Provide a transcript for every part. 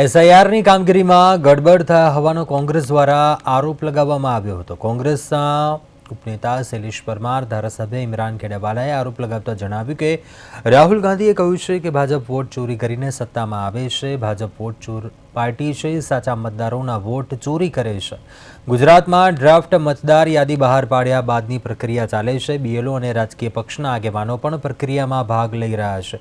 એસઆઈઆરની કામગીરીમાં ગડબડ થયા હોવાનો કોંગ્રેસ દ્વારા આરોપ લગાવવામાં આવ્યો હતો. કોંગ્રેસના ઉપનેતા શૈલેષ પરમાર, ધારાસભ્ય ઇમરાન ખેડાવાલાએ આરોપ લગાવતા જણાવ્યું કે, રાહુલ ગાંધીએ કહ્યું છે કે ભાજપ વોટ ચોરી કરીને સત્તામાં આવે છે. ભાજપ વોટ ચોર પાર્ટી છે, સાચા મતદારોના વોટ ચોરી કરે છે. ગુજરાતમાં ડ્રાફ્ટ મતદાર યાદી બહાર પાડ્યા બાદની પ્રક્રિયા ચાલે છે. બીએલઓ અને રાજકીય પક્ષના આગેવાનો પણ પ્રક્રિયામાં ભાગ લઈ રહ્યા છે.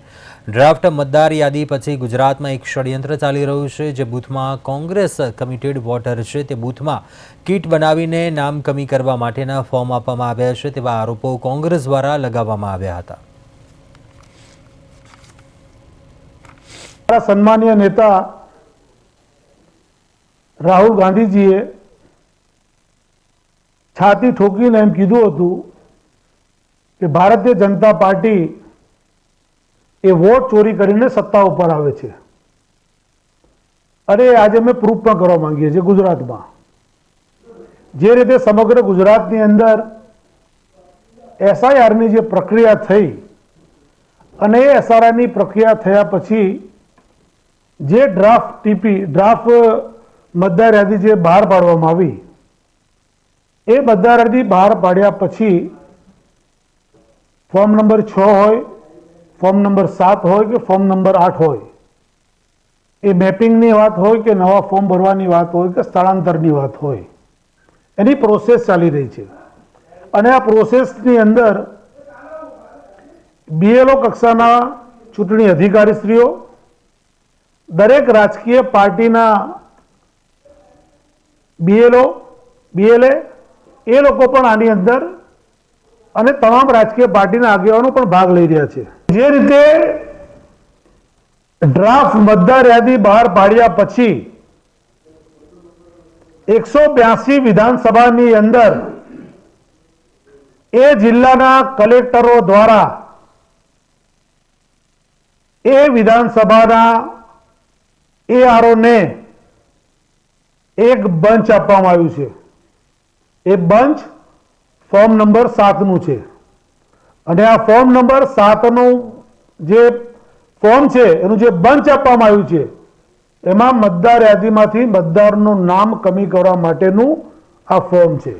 ડ્રાફ્ટ મતદાર યાદી પછી ગુજરાતમાં એક ષડયંત્ર ચાલી રહ્યું છે, જે બૂથમાં કોંગ્રેસ કમિટેડ વોટર છે. તે બૂથમાં કીટ બનાવીને નામ કમી કરવા માટેના ફોર્મ આપવામાં આવ્યા છે, તેવા આરોપો કોંગ્રેસ દ્વારા લગાવવામાં આવ્યા હતા. સન્માનીય નેતા રાહુલ ગાંધીજીએ છાતી ઠોકીને એમ કીધું હતું કે ભારતીય જનતા પાર્ટી એ વોટ ચોરી કરીને સત્તા ઉપર આવે છે. અરે, આજે અમે પ્રૂફ પણ કરવા માંગીએ છીએ ગુજરાતમાં. જે રીતે સમગ્ર ગુજરાતની અંદર એસઆઈઆરની જે પ્રક્રિયા થઈ અને એ એસઆરઆરની પ્રક્રિયા થયા પછી જે ડ્રાફ્ટ ટીપી ડ્રાફ્ટ મતદાર યાદી જે બહાર પાડવામાં આવી, એ મતદાર યાદી બહાર પાડ્યા પછી ફોર્મ નંબર છ હોય, ફોર્મ નંબર સાત હોય કે ફોર્મ નંબર આઠ હોય, એ મેપિંગની વાત હોય કે નવા ફોર્મ ભરવાની વાત હોય કે સ્થળાંતરની વાત હોય, એની પ્રોસેસ ચાલી રહી છે. અને આ પ્રોસેસની અંદર બીએલઓ કક્ષાના ચૂંટણી અધિકારીશ્રીઓ, દરેક રાજકીય પાર્ટીના બીએલઓ બીએલએ એ લોકો પણ આની અંદર અને તમામ રાજકીય પાર્ટીના આગેવાનો પણ ભાગ લઈ રહ્યા છે. જે રીતે ડ્રાફ્ટ મતદાર યાદી બહાર પાડ્યા પછી એકસો બ્યાસી વિધાનસભાની અંદર એ જિલ્લાના કલેક્ટરો દ્વારા એ વિધાનસભાના એ આરોને એક બંચ આપવામાં આવ્યું છે. એ બંચ ફોર્મ નંબર સાતનું છે. અને આ ફોર્મ નંબર સાતનું જે ફોર્મ છે, એનું જે બંચ આપવામાં આવ્યું છે, એમાં મતદાર યાદીમાંથી મતદારનું નામ કમી કરવા માટેનું આ ફોર્મ છે.